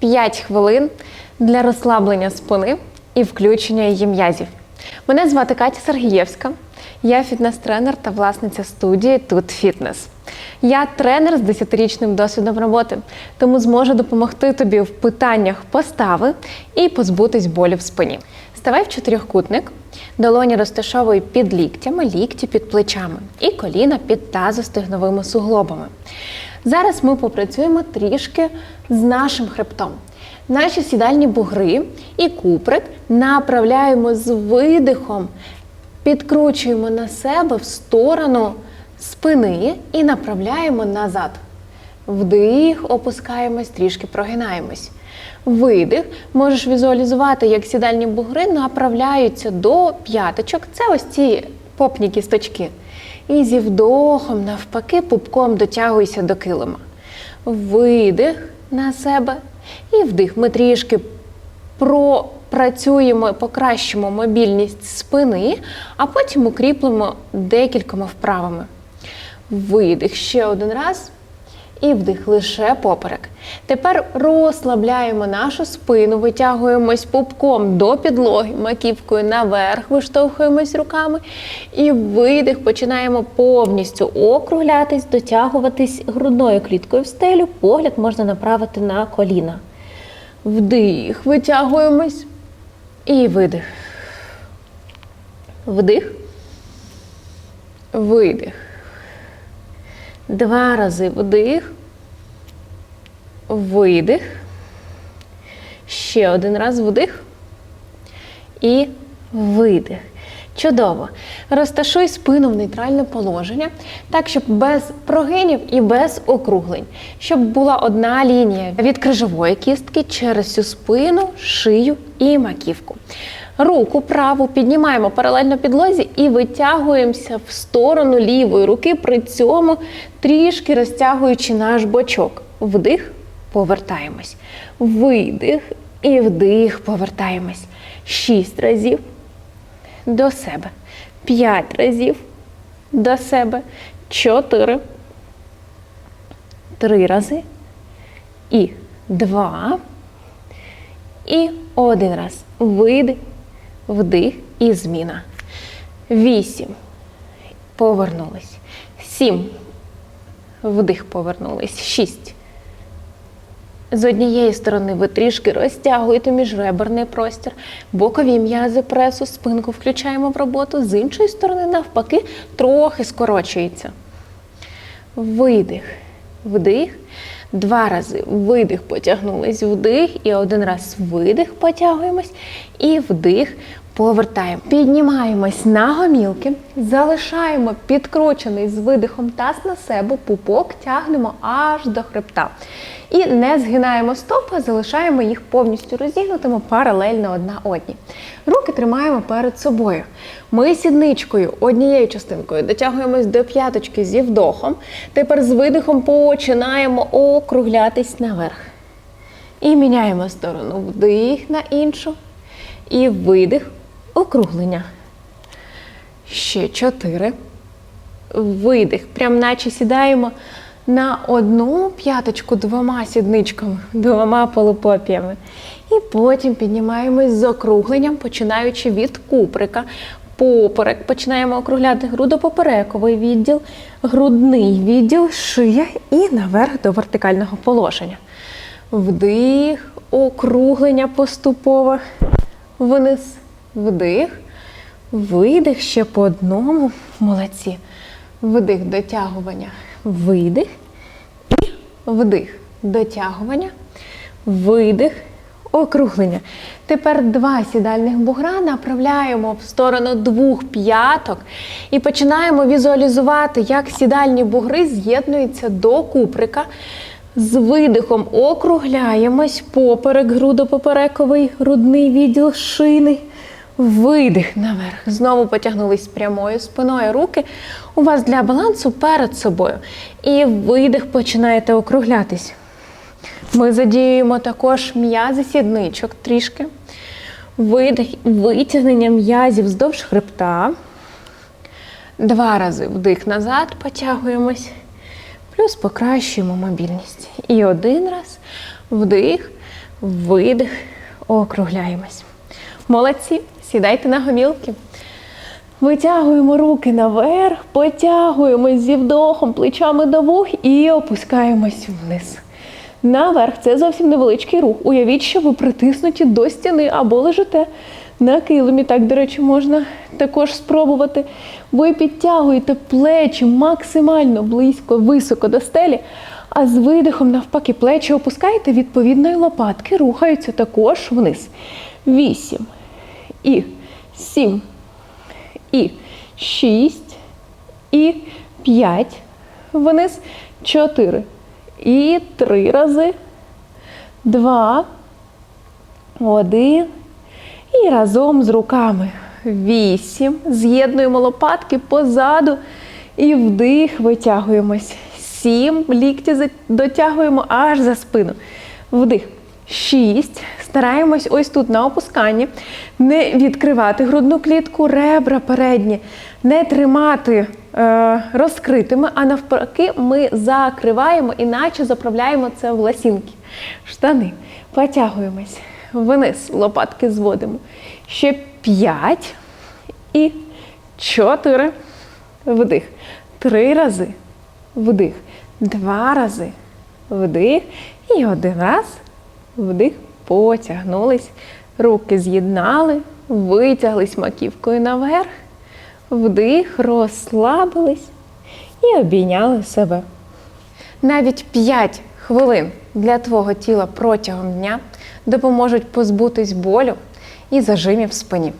5 хвилин для розслаблення спини і включення її м'язів. Мене звати Катя Сергієвська. Я фітнес-тренер та власниця студії Тут Фітнес. Я тренер з 10-річним досвідом роботи, тому зможу допомогти тобі в питаннях постави і позбутись болю в спині. Ставай в чотирьохкутник, долоні розташовуй під ліктями, лікті під плечами і коліна під тазостегновими суглобами. Зараз ми попрацюємо трішки з нашим хребтом. Наші сідальні бугри і куприк направляємо з видихом, підкручуємо на себе в сторону спини і направляємо назад. Вдих, опускаємось, трішки прогинаємось. Видих. Можеш візуалізувати, як сідальні бугри направляються до п'яточок. Це ось ці попні кісточки. І зі вдохом, навпаки, пупком дотягуйся до килима. Видих на себе і вдих. Ми трішки пропрацюємо, покращимо мобільність спини, а потім укріплемо декількома вправами. Видих ще один раз. І вдих лише поперек. Тепер розслабляємо нашу спину, витягуємось пупком до підлоги, маківкою наверх, виштовхуємось руками. І видих, починаємо повністю округлятись, дотягуватись грудною кліткою в стелю. Погляд можна направити на коліна. Вдих, витягуємось. І видих. Вдих. Видих. Два рази вдих, видих. Ще один раз вдих і видих. Чудово. Розташуй спину в нейтральне положення, так, щоб без прогинів і без округлень, щоб була одна лінія від крижової кістки через всю спину, шию і маківку. Руку праву піднімаємо паралельно підлозі і витягуємося в сторону лівої руки, при цьому трішки розтягуючи наш бочок. Вдих, повертаємось. Видих і вдих, повертаємось. Шість разів до себе. П'ять разів до себе. Чотири. Три рази. І два. І один раз. Видих вдих і зміна. Вісім. Повернулись. Сім. Вдих, повернулись. Шість. З однієї сторони ви трішки розтягуєте міжреберний простір, бокові м'язи пресу, спинку включаємо в роботу, з іншої сторони, навпаки, трохи скорочується. Видих, вдих. Два рази видих, потягнулись, вдих, і один раз видих, потягуємось, і вдих, повертаємо. Піднімаємось на гомілки, залишаємо підкручений з видихом таз на себе, пупок тягнемо аж до хребта. І не згинаємо стопи, залишаємо їх повністю розігнутими паралельно одна одній. Руки тримаємо перед собою. Ми сідничкою однією частинкою дотягуємось до п'яточки зі вдохом. Тепер з видихом починаємо округлятись наверх. І міняємо сторону. Вдих на іншу. І видих, округлення. Ще чотири. Видих. Прям наче сідаємо на одну п'яточку двома сідничками, двома полупопіями. І потім піднімаємось з округленням, починаючи від куприка. Поперек починаємо округляти грудопоперековий відділ, грудний відділ, шия і наверх до вертикального положення. Вдих, округлення поступово, вниз, вдих, видих ще по одному. Молодці. Вдих, дотягування, видих і вдих, дотягування, видих, округлення. Тепер два сідальних бугра направляємо в сторону двох п'яток і починаємо візуалізувати, як сідальні бугри з'єднуються до куприка. З видихом округляємось поперек, грудопоперековий, грудний відділ шини. Видих наверх. Знову потягнулись прямою спиною руки. У вас для балансу перед собою. І видих починаєте округлятись. Ми задіюємо також м'язи сідничок трішки. Видих, витягнення м'язів вздовж хребта. Два рази вдих назад, потягуємось. Плюс покращуємо мобільність. І один раз вдих, видих, округляємось. Молодці, сідайте на гомілки. Витягуємо руки наверх, потягуємось зі вдохом плечами до вух і опускаємось вниз. Наверх це зовсім невеличкий рух. Уявіть, що ви притиснуті до стіни або лежите на килимі. Так, до речі, можна також спробувати. Ви підтягуєте плечі максимально близько, високо до стелі, а з видихом, навпаки, плечі опускаєте, відповідно, і лопатки рухаються також вниз. Вісім. І сім і 6, і 5 вниз, 4, і 3 рази, 2, 1, і разом з руками. 8. З'єднуємо лопатки позаду і вдих, витягуємось. 7. Лікті дотягуємо аж за спину. Вдих. 6. Стараємось ось тут на опусканні не відкривати грудну клітку, ребра передні, не тримати е, розкритими, а навпаки, ми закриваємо, іначе заправляємо це в ласінки. Штани. Потягуємось. Вниз лопатки зводимо. Ще 5 і 4. Вдих. Три рази. Вдих. Два рази. Вдих. І один раз. Вдих. Потягнулись. Руки з'єднали. Витяглись маківкою наверх. Вдих, розслабились і обійняли себе. Навіть 5 хвилин для твого тіла протягом дня допоможуть позбутись болю і зажимів в спині.